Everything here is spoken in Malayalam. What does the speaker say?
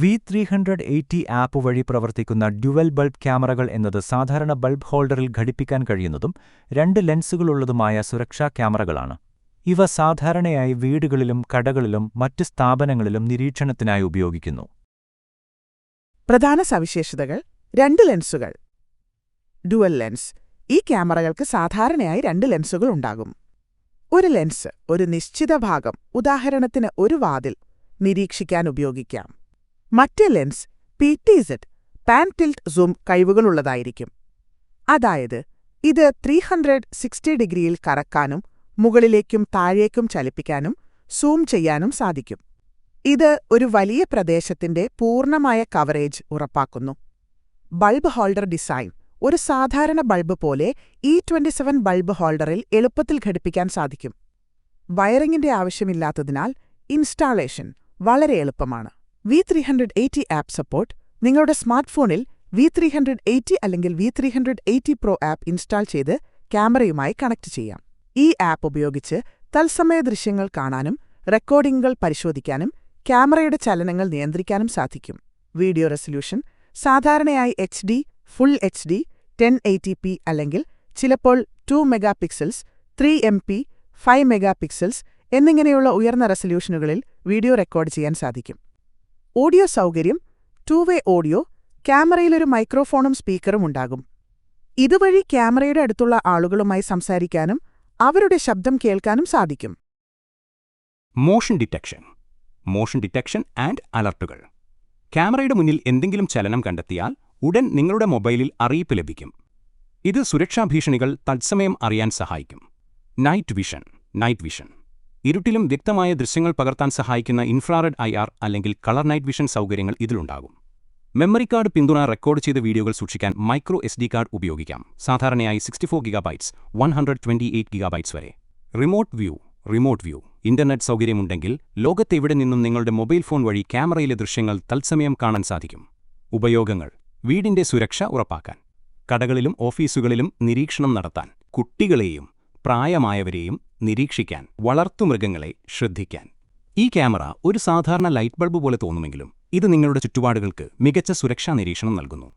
V three hundred eighty app വഴി പ്രവർത്തിക്കുന്ന ഡ്യുവൽ ബൾബ് ക്യാമറകൾ എന്നത് സാധാരണ ബൾബ് ഹോൾഡറിൽ ഘടിപ്പിക്കാൻ കഴിയുന്നതും രണ്ട് ലെൻസുകളുള്ളതുമായ സുരക്ഷാ ക്യാമറകളാണ്. ഇവ സാധാരണയായി വീടുകളിലും കടകളിലും മറ്റ് സ്ഥാപനങ്ങളിലും നിരീക്ഷണത്തിനായി ഉപയോഗിക്കുന്നു. പ്രധാന സവിശേഷതകൾ രണ്ട് ലെൻസുകൾ. Dual lens. ഈ ക്യാമറകൾക്ക് സാധാരണയായി രണ്ട് ലെൻസുകൾ ഉണ്ടാകും. ഒരു ലെൻസ് ഒരു നിശ്ചിത ഭാഗം ഉദാഹരണത്തിന് ഒരു വാതിൽ നിരീക്ഷിക്കാൻ ഉപയോഗിക്കാം. മറ്റേ lens P T Z pan tilt zoom കഴിവുകളുള്ളതായിരിക്കും. അതായത് ഇത് ത്രീ ഹൺഡ്രഡ് സിക്സ്റ്റി ഡിഗ്രിയിൽ കറക്കാനും മുകളിലേക്കും താഴേക്കും ചലിപ്പിക്കാനും സൂം ചെയ്യാനും സാധിക്കും. ഇത് ഒരു വലിയ പ്രദേശത്തിന്റെ പൂർണമായ കവറേജ് ഉറപ്പാക്കുന്നു. ബൾബ് ഹോൾഡർ ഡിസൈൻ ഒരു സാധാരണ ബൾബ് പോലെ ഇ ട്വന്റി സെവൻ ബൾബ് ഹോൾഡറിൽ എളുപ്പത്തിൽ ഘടിപ്പിക്കാൻ സാധിക്കും. വയറിംഗിന്റെ ആവശ്യമില്ലാത്തതിനാൽ ഇൻസ്റ്റാളേഷൻ വളരെ എളുപ്പമാണ്. V three hundred eighty app support നിങ്ങളുടെ സ്മാർട്ട് ഫോണിൽ വി ത്രീ ഹൺഡ്രഡ് എയ്റ്റി അല്ലെങ്കിൽ V three hundred eighty pro app install ചെയ്ത് ക്യാമറയുമായി കണക്ട് ചെയ്യാം. ഈ ആപ്പ് ഉപയോഗിച്ച് തത്സമയ ദൃശ്യങ്ങൾ കാണാനും റെക്കോർഡിംഗുകൾ പരിശോധിക്കാനും ക്യാമറയുടെ ചലനങ്ങൾ നിയന്ത്രിക്കാനും സാധിക്കും. വീഡിയോ റെസൊല്യൂഷൻ സാധാരണയായി H D full H D ten eighty P അല്ലെങ്കിൽ ചിലപ്പോൾ two megapixels three M P five megapixels എന്നിങ്ങനെയുള്ള ഉയർന്ന റെസൊല്യൂഷനുകളിൽ വീഡിയോ റെക്കോർഡ് ചെയ്യാൻ സാധിക്കും. ഓഡിയോ സൗകര്യം ടു വേ ഓഡിയോ ക്യാമറയിലൊരു മൈക്രോഫോണും സ്പീക്കറും ഉണ്ടാകും. ഇതുവഴി ക്യാമറയുടെ അടുത്തുള്ള ആളുകളുമായി സംസാരിക്കാനും അവരുടെ ശബ്ദം കേൾക്കാനും സാധിക്കും. Motion detection motion detection and അലർട്ടുകൾ. ക്യാമറയുടെ മുന്നിൽ എന്തെങ്കിലും ചലനം കണ്ടെത്തിയാൽ ഉടൻ നിങ്ങളുടെ മൊബൈലിൽ അറിയിപ്പ് ലഭിക്കും. ഇത് സുരക്ഷാ ഭീഷണികൾ തത്സമയം അറിയാൻ സഹായിക്കും. Night vision night vision. ഇരുട്ടിലും വ്യക്തമായ ദൃശ്യങ്ങൾ പകർത്താൻ സഹായിക്കുന്ന ഇൻഫ്രാറെഡ് ഐ അല്ലെങ്കിൽ കളർ നൈറ്റ് വിഷൻ സൗകര്യങ്ങൾ ഇതിലുണ്ടാകും. മെമ്മറി കാർഡ് പിന്തുണ റെക്കോർഡ് ചെയ്ത വീഡിയോകൾ സൂക്ഷിക്കാൻ മൈക്രോ എസ് ഡി കാർഡ് ഉപയോഗിക്കാം. സാധാരണയായി sixty four gigabytes one hundred eight gigabytes വരെ. Remote view remote view. Internet സൗകര്യമുണ്ടെങ്കിൽ ലോകത്തെവിടെ നിന്നും നിങ്ങളുടെ മൊബൈൽ ഫോൺ വഴി ക്യാമറയിലെ ദൃശ്യങ്ങൾ തത്സമയം കാണാൻ സാധിക്കും. ഉപയോഗങ്ങൾ വീടിന്റെ സുരക്ഷ ഉറപ്പാക്കാൻ. കടകളിലും ഓഫീസുകളിലും നിരീക്ഷണം നടത്താൻ. കുട്ടികളെയും പ്രായമായവരെയും നിരീക്ഷിക്കാൻ വളർത്തുമൃഗങ്ങളെ ശ്രദ്ധിക്കാൻ. ഈ ക്യാമറ ഒരു സാധാരണ ലൈറ്റ് ബൾബ് പോലെ തോന്നുമെങ്കിലും ഇത് നിങ്ങളുടെ ചുറ്റുപാടുകൾക്ക് മികച്ച സുരക്ഷാ നിരീക്ഷണം നൽകുന്നു.